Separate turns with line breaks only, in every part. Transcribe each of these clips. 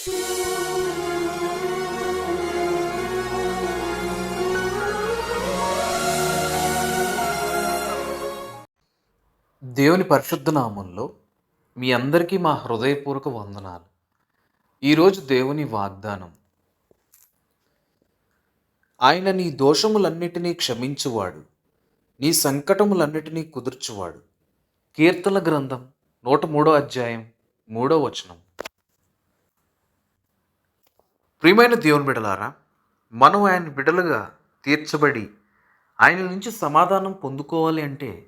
దేవుని పరిశుద్ధ నామంలో మీ అందరికీ మా హృదయపూర్వక వందనాలు. ఈరోజు దేవుని వాగ్దానం. ఆయన నీ దోషములన్నిటినీ క్షమించువాడు. నీ సంకటములన్నిటినీ కుదుర్చువాడు. కీర్తన గ్రంథం నూట మూడో అధ్యాయం మూడో వచనం. ప్రియమైన దేవుని బిడలారా మనం ఆయన బిడలుగా తీర్చబడి ఆయన నుంచి సమాధానం పొందుకోవాలి అంటే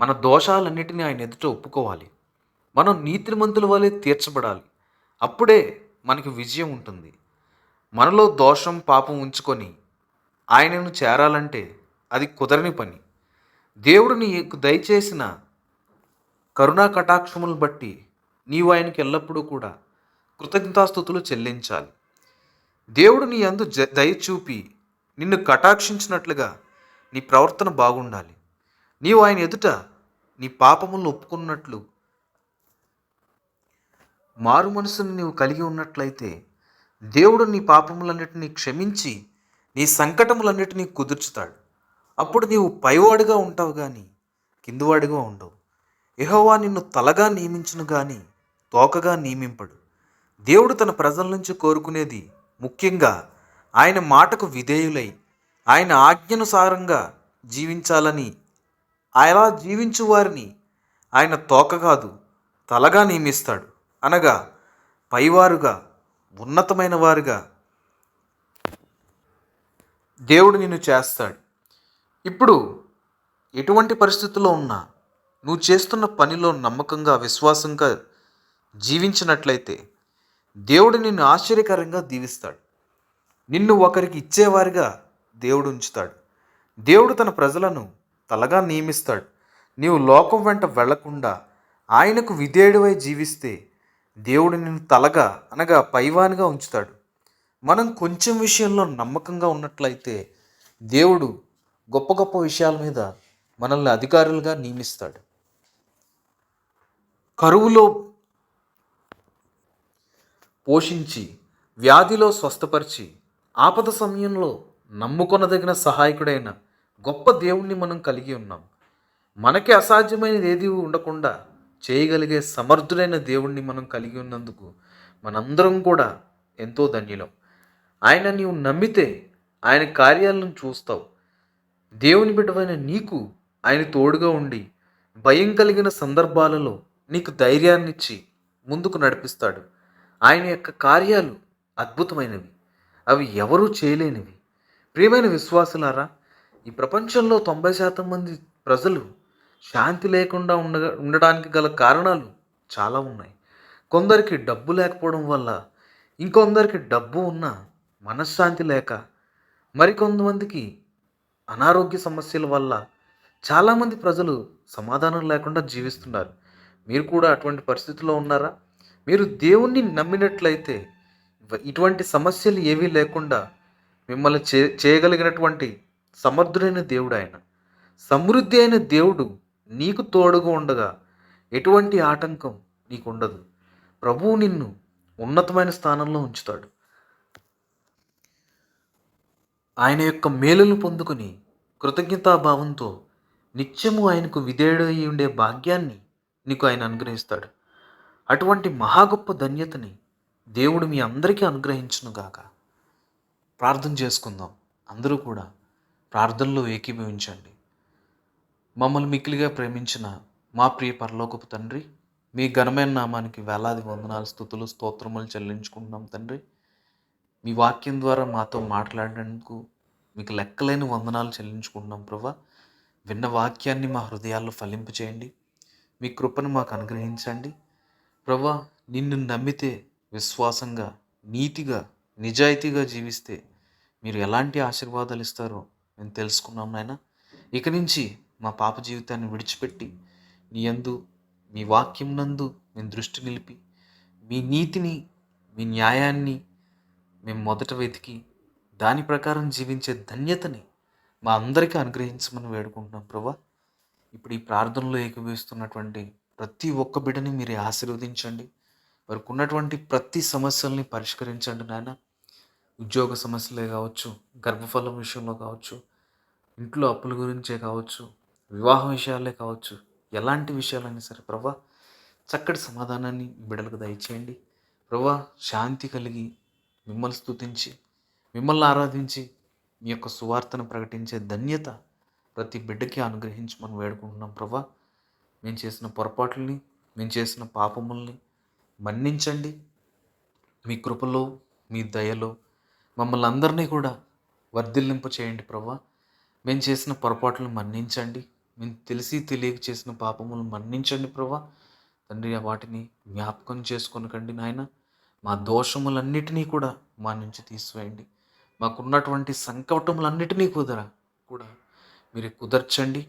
మన దోషాలన్నిటినీ ఆయన ఎదుట ఒప్పుకోవాలి. మనం నీతిమంతుల వలె తీర్చబడాలి. అప్పుడే మనకి విజయం ఉంటుంది. మనలో దోషం పాపం ఉంచుకొని ఆయనను చేరాలంటే అది కుదరని పని. దేవుడు నీకు దయచేసిన కరుణా కటాక్షములను బట్టి నీవు ఆయనకి ఎల్లప్పుడూ కూడా కృతజ్ఞతాస్థుతులు చెల్లించాలి. దేవుడు నీ అందు జ దయ చూపి నిన్ను కటాక్షించినట్లుగా నీ ప్రవర్తన బాగుండాలి. నీవు ఆయన ఎదుట నీ పాపములను ఒప్పుకున్నట్లు మారు మనసును నీవు కలిగి ఉన్నట్లయితే దేవుడు నీ పాపములన్నిటినీ క్షమించి నీ సంకటములన్నిటినీ కుదుర్చుతాడు. అప్పుడు నీవు పైవాడుగా ఉంటావు కానీ కిందివాడిగా ఉండవు. ఎహోవా నిన్ను తలగా నియమించును కానీ తోకగా నియమింపడు. దేవుడు తన ప్రజల నుంచి కోరుకునేది ముఖ్యంగా ఆయన మాటకు విధేయులై ఆయన ఆజ్ఞనుసారంగా జీవించాలని అలా జీవించు వారిని ఆయన తోక కాదు తలగా నియమిస్తాడు. అనగా పైవారుగా ఉన్నతమైన వారుగా దేవుడు నిన్ను చేస్తాడు. ఇప్పుడు ఎటువంటి పరిస్థితుల్లో ఉన్నా నువ్వు చేస్తున్న పనిలో నమ్మకంగా విశ్వాసంగా జీవించినట్లయితే దేవుడు నిన్ను ఆశ్చర్యకరంగా దీవిస్తాడు. నిన్ను ఒకరికి ఇచ్చేవారిగా దేవుడు ఉంచుతాడు. దేవుడు తన ప్రజలను తలగా నియమిస్తాడు. నీవు లోకం వెంట వెళ్ళకుండా ఆయనకు విధేయుడివై జీవిస్తే దేవుడు నిన్ను తలగా అనగా పైవానిగా ఉంచుతాడు. మనం కొంచెం విషయంలో నమ్మకంగా ఉన్నట్లయితే దేవుడు గొప్ప గొప్ప విషయాల మీద మనల్ని అధికారులుగా నియమిస్తాడు. కరువులో పోషించి వ్యాధిలో స్వస్థపరిచి ఆపద సమయంలో నమ్ముకొనదగిన సహాయకుడైన గొప్ప దేవుణ్ణి మనం కలిగి ఉన్నాం. మనకి అసాధ్యమైనది ఏది ఉండకుండా చేయగలిగే సమర్థుడైన దేవుణ్ణి మనం కలిగి ఉన్నందుకు మనందరం కూడా ఎంతో ధన్యులం. ఆయన నీవు నమ్మితే ఆయన కార్యాలను చూస్తావు. దేవుని బిడ్డవైన నీకు ఆయన తోడుగా ఉండి భయం కలిగిన సందర్భాలలో నీకు ధైర్యాన్నిచ్చి ముందుకు నడిపిస్తాడు. ఆయన యొక్క కార్యాలు అద్భుతమైనవి. అవి ఎవరూ చేయలేనివి. ప్రియమైన విశ్వాసులారా ఈ ప్రపంచంలో తొంభై శాతం మంది ప్రజలు శాంతి లేకుండా ఉండ ఉండడానికి గల కారణాలు చాలా ఉన్నాయి. కొందరికి డబ్బు లేకపోవడం వల్ల ఇంకొందరికి డబ్బు ఉన్న మనశ్శాంతి లేక మరికొంతమందికి అనారోగ్య సమస్యల వల్ల చాలామంది ప్రజలు సమాధానం లేకుండా జీవిస్తున్నారు. మీరు కూడా అటువంటి పరిస్థితిలో ఉన్నారా? మీరు దేవుణ్ణి నమ్మినట్లయితే ఇటువంటి సమస్యలు ఏవీ లేకుండా మిమ్మల్ని చే చేయగలిగినటువంటి సమర్థుడైన దేవుడు ఆయన. సమృద్ధి అయిన దేవుడు నీకు తోడుగా ఉండగా ఎటువంటి ఆటంకం నీకు ఉండదు ప్రభువు నిన్ను ఉన్నతమైన స్థానంలో ఉంచుతాడు. ఆయన యొక్క మేలును పొందుకుని కృతజ్ఞతాభావంతో నిత్యము ఆయనకు విధేయుడై ఉండే భాగ్యాన్ని నీకు ఆయన అనుగ్రహిస్తాడు. అటువంటి మహా గొప్ప ధన్యతని దేవుడు మీ అందరికీ అనుగ్రహించునుగాక. ప్రార్థన చేసుకుందాం. అందరూ కూడా ప్రార్థనలో ఏకీభవించండి. మమ్మల్ని మిక్కిలిగా ప్రేమించిన మా ప్రియ పరలోకపు తండ్రి మీ ఘనమైన నామానికి వేలాది వందనాలు స్థుతులు స్తోత్రములు చెల్లించుకుంటున్నాం తండ్రి. మీ వాక్యం ద్వారా మాతో మాట్లాడేందుకు మీకు లెక్కలేని వందనాలు చెల్లించుకుంటున్నాం ప్రభా. విన్న వాక్యాన్ని మా హృదయాల్లో ఫలింపు చేయండి మీ కృపను మాకు అనుగ్రహించండి. ప్రభా నిన్ను నమ్మితే విశ్వాసంగా నీతిగా నిజాయితీగా జీవిస్తే మీరు ఎలాంటి ఆశీర్వాదాలు ఇస్తారో మేము తెలుసుకున్నాం నాయన. ఇక నుంచి మా పాప జీవితాన్ని విడిచిపెట్టి నీ యందు మీ వాక్యం నందు మేము దృష్టి నిలిపి మీ నీతిని మీ న్యాయాన్ని మేము మొదట వెతికి దాని ప్రకారం జీవించే ధన్యతని మా అందరికీ అనుగ్రహించమని వేడుకుంటున్నాం ప్రభా. ఇప్పుడు ఈ ప్రార్థనలో ఏకీభవిస్తున్నటువంటి ప్రతి ఒక్క బిడ్డని మీరు ఆశీర్వదించండి. వారికి ఉన్నటువంటి ప్రతి సమస్యల్ని పరిష్కరించండి నాయన. ఉద్యోగ సమస్యలే కావచ్చు గర్భఫలం విషయంలో కావచ్చు ఇంట్లో అప్పుల గురించే కావచ్చు వివాహ విషయాలే కావచ్చు ఎలాంటి విషయాలైనా సరే ప్రభా చక్కటి సమాధానాన్ని బిడ్డలకు దయచేయండి. ప్రభా శాంతి కలిగి మిమ్మల్ని స్థుతించి మిమ్మల్ని ఆరాధించి మీ యొక్క సువార్తను ప్రకటించే ధన్యత ప్రతి బిడ్డకి అనుగ్రహించి మనం వేడుకుంటున్నాం ప్రభా. మేము చేసిన పొరపాట్లని మేము చేసిన పాపముల్ని మన్నించండి. మీ కృపలో మీ దయలో మమ్మల్ని అందరినీ కూడా వర్ధిల్లింప చేయండి ప్రభా. మేము చేసిన పొరపాట్లను మన్నించండి. మేము తెలిసి తెలియక చేసిన పాపములను మన్నించండి ప్రభా. తండ్రి వాటిని జ్ఞాపకం చేసుకొనకండి నాయన. మా దోషములన్నిటినీ కూడా మా నుంచి తీసివేయండి. మాకున్నటువంటి సంకటములన్నిటినీ కుదర కూడా మీరు కుదర్చండి.